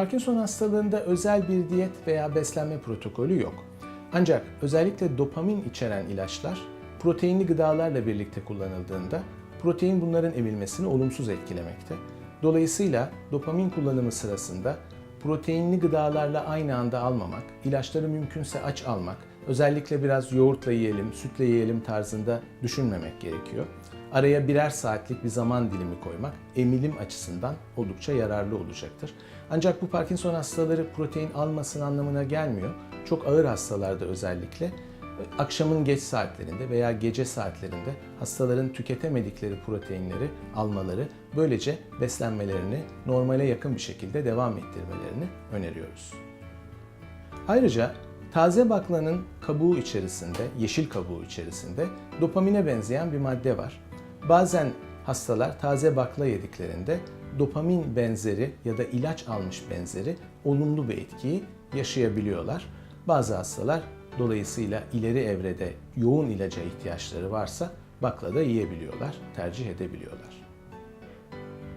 Parkinson hastalığında özel bir diyet veya beslenme protokolü yok. Ancak özellikle dopamin içeren ilaçlar proteinli gıdalarla birlikte kullanıldığında protein bunların emilmesini olumsuz etkilemekte. Dolayısıyla dopamin kullanımı sırasında proteinli gıdalarla aynı anda almamak, ilaçları mümkünse aç almak, özellikle biraz yoğurtla yiyelim, sütle yiyelim tarzında düşünmemek gerekiyor. Araya birer saatlik bir zaman dilimi koymak emilim açısından oldukça yararlı olacaktır. Ancak bu Parkinson hastaları protein almasın anlamına gelmiyor. Çok ağır hastalarda özellikle akşamın geç saatlerinde veya gece saatlerinde hastaların tüketemedikleri proteinleri almaları, böylece beslenmelerini normale yakın bir şekilde devam ettirmelerini öneriyoruz. Ayrıca taze baklanın kabuğu içerisinde, yeşil kabuğu içerisinde dopamine benzeyen bir madde var. Bazen hastalar taze bakla yediklerinde dopamin benzeri ya da ilaç almış benzeri olumlu bir etkiyi yaşayabiliyorlar. Bazı hastalar dolayısıyla ileri evrede yoğun ilaca ihtiyaçları varsa bakla da yiyebiliyorlar, tercih edebiliyorlar.